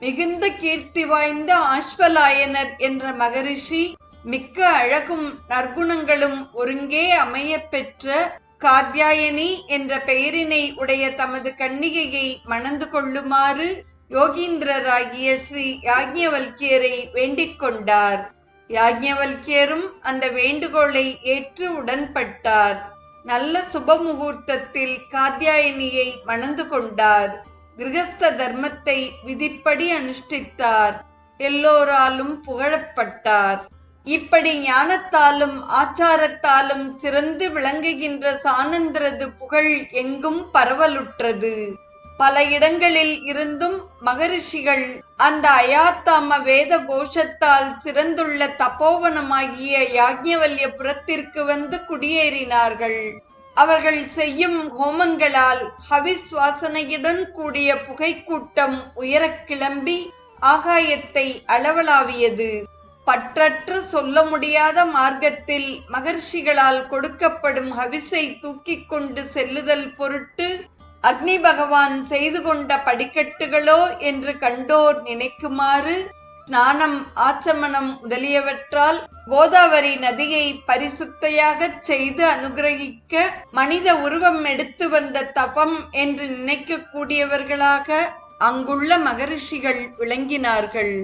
மிகுந்த கீர்த்தி வாய்ந்த ஆஸ்வலாயனர் என்ற மகரிஷி மிக்க அழகும் நற்குணங்களும் ஒருங்கே அமைய பெற்ற காத்யாயனி என்ற பெயரினை உடைய தமது கன்னிகையை மணந்து கொள்ளுமாறு யோகீந்திரராகிய ஸ்ரீ யாக்ஞவல்கியரை வேண்டிக் கொண்டார். யாஜ்ஞவல்கியரும் அந்த வேண்டுகோளை ஏற்று உடன்பட்டார். நல்ல சுப முகூர்த்தத்தில் காத்யாயனியை மணந்து கொண்டார். கிரகஸ்த தர்மத்தை விதிப்படி அனுஷ்டித்தார். எல்லோராலும் புகழப்பட்டார். இப்படி ஞானத்தாலும் ஆச்சாரத்தாலும் சிறந்து விளங்குகின்ற சானந்தரது புகழ் எங்கும் பரவலுற்றது. பல இடங்களில் இருந்தும் மகரிஷிகள் அந்த அயாத்தாம வேத கோஷத்தால் சிறந்துள்ள தபோவனமாகிய யாக்ஞவல்யபுரத்திற்கு வந்து குடியேறினார்கள். அவர்கள் செய்யும் ஹோமங்களால் ஹவிஸ் வாசனையுடன் கூடிய புகைக்கூட்டம் உயரக் கிளம்பி ஆகாயத்தை அளவலாவியது. பற்றற்று சொல்ல முடியாத மார்க்கத்தில் மகர்ஷிகளால் கொடுக்கப்படும் ஹவிஸை தூக்கிக் கொண்டு செல்லுதல் பொருட்டு அக்னி பகவான் செய்து கொண்ட படிக்கட்டுகளோ என்று கண்டோர் நினைக்குமாறு ஸ்நானம் ஆச்சமனம் முதலியவற்றால் கோதாவரி நதியை பரிசுத்தையாகச் செய்து அனுகிரகிக்க மனித உருவம் எடுத்து வந்த தபம் என்று நினைக்கக்கூடியவர்களாக அங்குள்ள மகரிஷிகள் விளங்கினார்கள்.